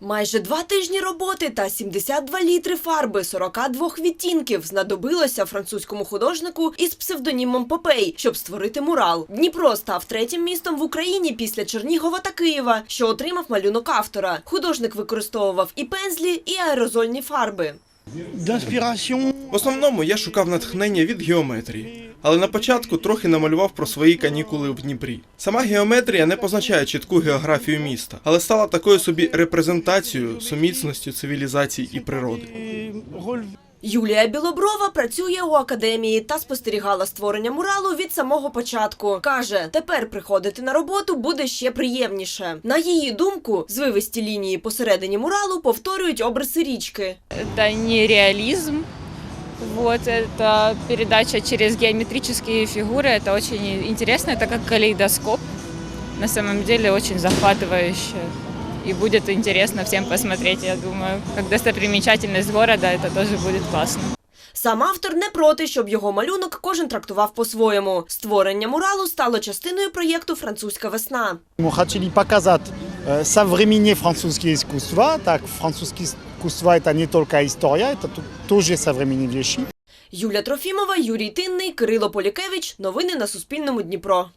Майже два тижні роботи та 72 літри фарби 42 відтінків знадобилося французькому художнику із псевдонімом Попей, щоб створити мурал. Дніпро став третім містом в Україні після Чернігова та Києва, що отримав малюнок автора. Художник використовував і пензлі, і аерозольні фарби. В основному я шукав натхнення від геометрії, але на початку трохи намалював про свої канікули в Дніпрі. Сама геометрія не позначає чітку географію міста, але стала такою собі репрезентацією сумісності цивілізацій і природи. Et relever Юлія Білоброва працює у академії та спостерігала створення муралу від самого початку. Каже, тепер приходити на роботу буде ще приємніше. На її думку, звивисті лінії посередині муралу повторюють обриси річки. Это не реализм, вот, это передача через геометрические фигуры, это очень интересно, это как калейдоскоп, на самом деле очень захватывающе. И будет интересно всем посмотреть, я думаю. Как достопримечательность города, это тоже будет классно. Сам автор не проти, щоб його малюнок кожен трактував по-своєму. Створення муралу стало частиною проєкту Французька весна. Ми хотіли показати е, современні французькі. Так, французькі іскусства – це не тільки історія, це тут теж современні речі. Юля Трофімова, Юрій Тинний, Кирило Полікевич. Новини на Суспільному Дніпро.